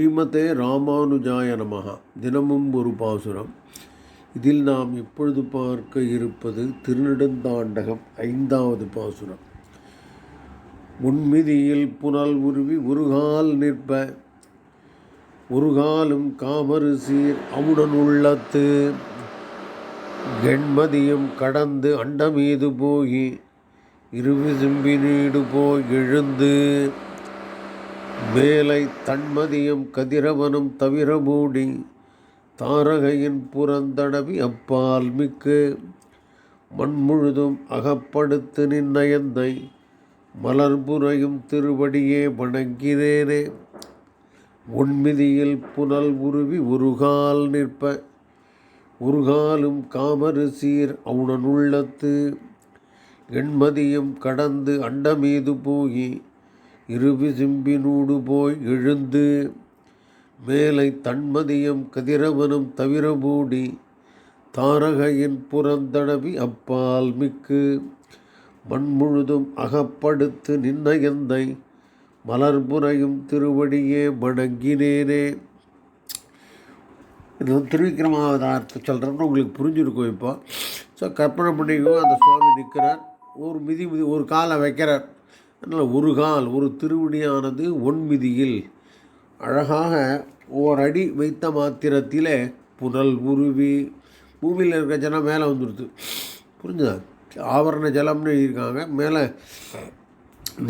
ஸ்ரீமதே ராமானுஜாய நமகா தினமும் ஒரு பாசுரம். இதில் நாம் இப்பொழுது பார்க்க இருப்பது திருநெடுந்தாண்டகம் ஐந்தாவது பாசுரம். முன்மிதியில் புனல் உருவி உருகால் நிற்ப. உருகாலும் காமறு சீர் அவுடன் உள்ளத்து. எண்மதியும் கடந்து அண்டமீது போகி. இருவிசும்பினீடு போய் எழுந்து. மேலை தன்மதியும் கதிரவனும் தவிர மூடி தாரகையின் புறந்தடவி அப்பால் மிக்கு. மண்முழுதும் அகப்படுத்து நின்னயந்தை மலர்புறையும் திருவடியே வணங்கினேனே. உன்மிதியில் புனல் உருவி உருகால் நிற்ப உருகாலும் காமரு சீர் அவுணனுள்ளத்து எண்மதியும் கடந்து அண்டமீது போகி இருவிசிம்பினூடு போய் எழுந்து மேலை தன்மதியம் கதிரவனும் தவிரபூடி தாரகையின் புறந்தடவி அப்பால் மிக்கு மண்முழுதும் அகப்படுத்து நின்னயந்தை மலர்புறையும் திருவடியே வணங்கினேனே. இது வந்து திருவிக்கிரமாவதாரத்தை சொல்கிறேன்னு உங்களுக்கு புரிஞ்சிருக்கும் இப்போ. ஸோ கற்பனை பண்ணிக்கோ அந்த சுவாமி நிற்கிறார் ஒரு மிதி மிதி ஒரு காலை வைக்கிறார். அதனால் ஒரு கால் ஒரு திருவடியானது ஒன்மிதியில் அழகாக ஓரடி வைத்த மாத்திரத்தில் புனல் உருவி பூமியில் இருக்கிற ஜலம் மேலே வந்துடுது புரிஞ்சுதா? ஆவரண ஜலம்னு எழுதியிருக்காங்க. மேலே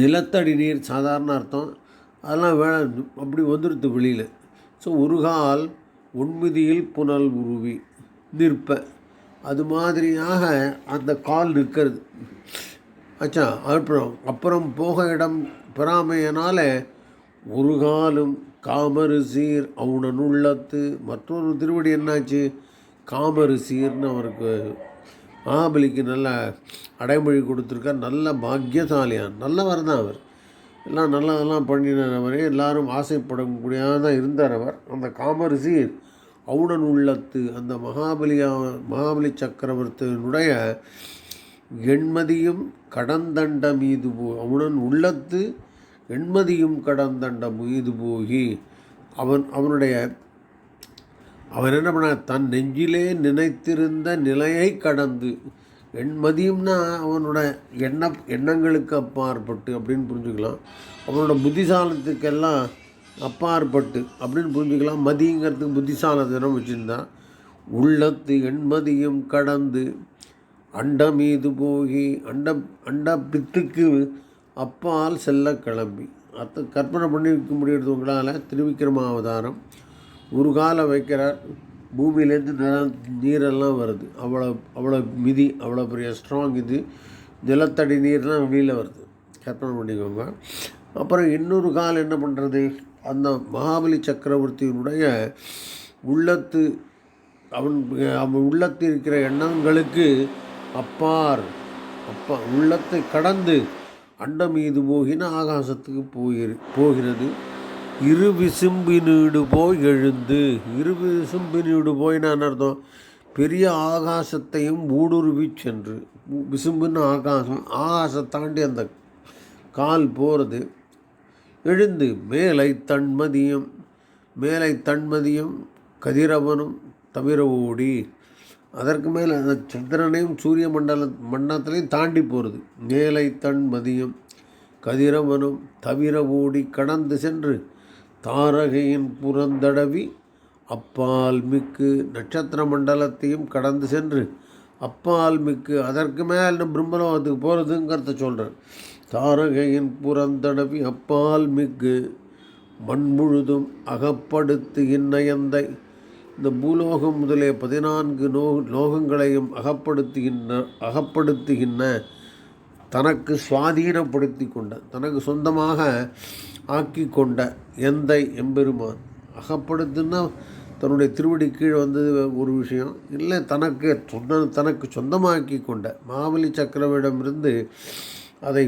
நிலத்தடி நீர் சாதாரண அர்த்தம். அதெல்லாம் வே அப்படி வந்துடுது வெளியில். ஸோ ஒரு கால் ஒன்மிதியில் புனல் உருவி நிற்ப. அது மாதிரியாக அந்த கால் நிற்கிறது. ஆச்சா அப்புறம் அப்புறம் போக இடம் பெறாமையினால் ஒரு காலும் காமரு சீர் அவுணனுள்ளத்து. மற்றொரு திருவடி என்னாச்சு? காமரு சீர்னு அவருக்கு மகாபலிக்கு நல்ல அடைமொழி கொடுத்துருக்கார். நல்ல பாக்கியசாலியான் நல்லவர் தான் அவர். எல்லாம் நல்லதெல்லாம் பண்ணினவரே எல்லாரும் ஆசைப்படக்கூடியதான் இருந்தார் அவர். அந்த காமரிசீர் அவுணன் உள்ளத்து அந்த மகாபலியா மகாபலி சக்கரவர்த்தியினுடைய எண்மதியும் கடந்தண்ட மீது போ அவனுடன் உள்ளத்து எண்மதியும் கடந்தண்ட மீது போகி. அவன் அவனுடைய அவன் என்ன பண்ண தன் நெஞ்சிலே நினைத்திருந்த நிலையை கடந்து எண்மதியும்னா அவனோட எண்ண எண்ணங்களுக்கு அப்பாற்பட்டு அப்படின்னு புரிஞ்சுக்கலாம். அவனோட புத்திசாலத்துக்கெல்லாம் அப்பாற்பட்டு அப்படின்னு புரிஞ்சுக்கலாம். மதிங்கிறதுக்கு புத்திசாலத்தனம் வச்சுருந்தான். உள்ளத்து எண்மதியும் கடந்து அண்ட மீது போகி அண்ட அண்ட பித்துக்கு அப்பால் செல்ல கிளம்பி. அத்தை கற்பனை பண்ணி வைக்க முடியறது உங்களால். திருவிக்கிரமாவதாரம். ஒரு காலை வைக்கிறார். பூமியிலேருந்து நிலம் நீரெல்லாம் வருது. அவ்வளோ அவ்வளோ மிதி அவ்வளோ பெரிய ஸ்ட்ராங் இது. நிலத்தடி நீர்லாம் வெளியில் வருது. கற்பனை பண்ணிக்கோங்க. அப்புறம் இன்னொரு கால் என்ன பண்ணுறது அந்த மகாபலி சக்கரவர்த்தியினுடைய உள்ளத்து அவன் அவன் உள்ளத்தில் இருக்கிற எண்ணங்களுக்கு அப்பார் அப்பா உள்ளத்தை கடந்து அண்டம் மீது போகின ஆகாசத்துக்கு போயிரு போகிறது. இரு விசும்பினீடு போய் எழுந்து இரு விசும்பினீடு போயினான்னு அர்த்தம்? பெரிய ஆகாசத்தையும் ஊடுருவி சென்று. விசும்புன்னு ஆகாசம் ஆகாசம் தாண்டி அந்த கால் போகிறது எழுந்து மேலை தன்மதியம் மேலை தன்மதியம் கதிரவனும் தவிர ஓடி அதற்கு மேலே அந்த சந்திரனையும் சூரிய மண்டல மண்டலத்திலையும் தாண்டி போகிறது மேலை தன் மதியம் கதிரவனும் தவிர ஓடி கடந்து சென்று தாரகையின் புறந்தடவி அப்பால் மிக்கு நட்சத்திர மண்டலத்தையும் கடந்து சென்று அப்பால் மிக்கு அதற்கு மேல் பிரம்மலோகத்துக்கு போகிறதுங்கிறத சொல்கிறேன் தாரகையின் புறந்தடவி அப்பால் மிக்கு மண்முழுதும் அகப்படுத்து இன்னயந்தை இந்த பூலோகம் முதலே பதினான்கு நோ லோகங்களையும் அகப்படுத்துகின்ற அகப்படுத்துகின்ற தனக்கு சுவாதீனப்படுத்தி கொண்ட தனக்கு சொந்தமாக ஆக்கி கொண்ட எந்தை எம்பெருமான். அகப்படுத்துன்னா தன்னுடைய திருவடி கீழே வந்தது ஒரு விஷயம். இல்லை தனக்கு சொந்த தனக்கு சொந்தமாக்கி கொண்ட மாவலி சக்கரவிடமிருந்து அதை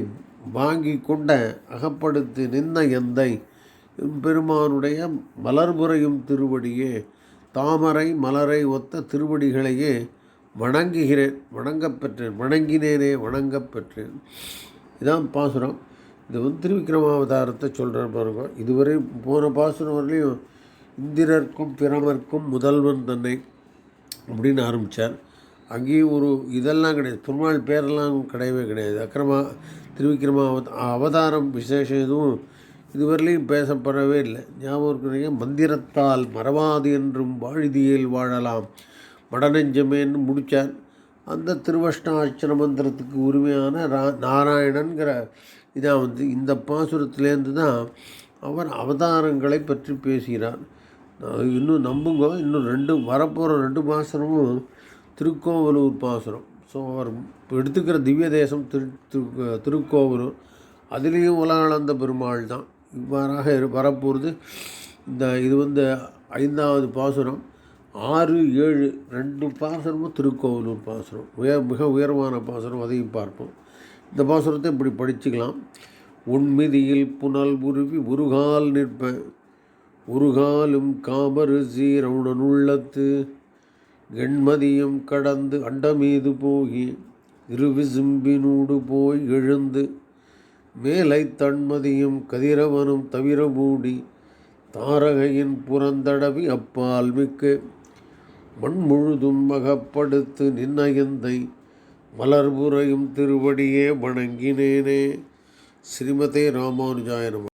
வாங்கி கொண்ட அகப்படுத்தி நின்ற எந்தை பெருமானுடைய மலர்புறையும் திருவடியே தாமரை மலரை ஒத்த திருவடிகளையே வணங்குகிறேன். வணங்கப்பெற்றேன் வணங்கினேனே வணங்கப்பெற்றேன் இதான் பாசுரம். இது வந்து திருவிக்ரமாவதாரத்தை சொல்கிறார் பாருங்க. இதுவரை போன பாசுரம் வரலையும் இந்திரர்க்கும் பிரமர்க்கும் முதல்வன் தன்னை அப்படின்னு ஆரம்பித்தார் அங்கேயும் ஒரு இதெல்லாம் கிடையாது. திருமால் பேரெல்லாம் கிடையவே கிடையாது. அக்கிரமா திருவிக்ரமா அவதாரம் விசேஷம் எதுவும் இதுவரையிலையும் பேசப்படவே இல்லை. ஞாபகம் இருக்கிறீங்க மந்திரத்தால் மறவாது என்றும் வாழிதியில் வாழலாம். மடநெஞ்சமேன்னு முடித்தார் அந்த திருவஷ்டாட்சர மந்திரத்துக்கு உரிமையான ரா நாராயணன்கிற இதாக வந்து இந்த பாசுரத்துலேருந்து தான் அவர் அவதாரங்களை பற்றி பேசுகிறார். இன்னும் நம்புங்க இன்னும் ரெண்டு வரப்போகிற ரெண்டு பாசுரமும் திருக்கோவலூர் பாசுரம். ஸோ அவர் எடுத்துக்கிற திவ்ய தேசம் திரு திரு திருக்கோவலூர். அதுலேயும் உலகளந்த பெருமாள் தான். இவ்வாறாக வரப்போகிறது இந்த இது வந்து ஐந்தாவது பாசுரம். ஆறு ஏழு ரெண்டு பாசுரமும் திருக்கோவலூர் பாசுரம். உயர் மிக உயர்வான பாசுரம் அதையும் பார்ப்போம். இந்த பாசுரத்தை இப்படி படிச்சுக்கலாம். உண்மிதியில் புனல் உருவி உருகால் நிற்ப உருகாலும் காமரு சீரவுணன் உள்ளத்து எண்மதியம் கடந்து அண்டமீது போகி இருவிசும்பினூடு போய் எழுந்து மேலை தன்மதியும் கதிரவனும் தவிர மூடி தாரகையின் புறந்தடவி அப்பால் மிக்க. மண் முழுதும் மகப்படுத்து நின்னயந்தை மலர்புறையும் திருவடியே வணங்கினேனே. ஸ்ரீமதே ராமானுஜாயனம்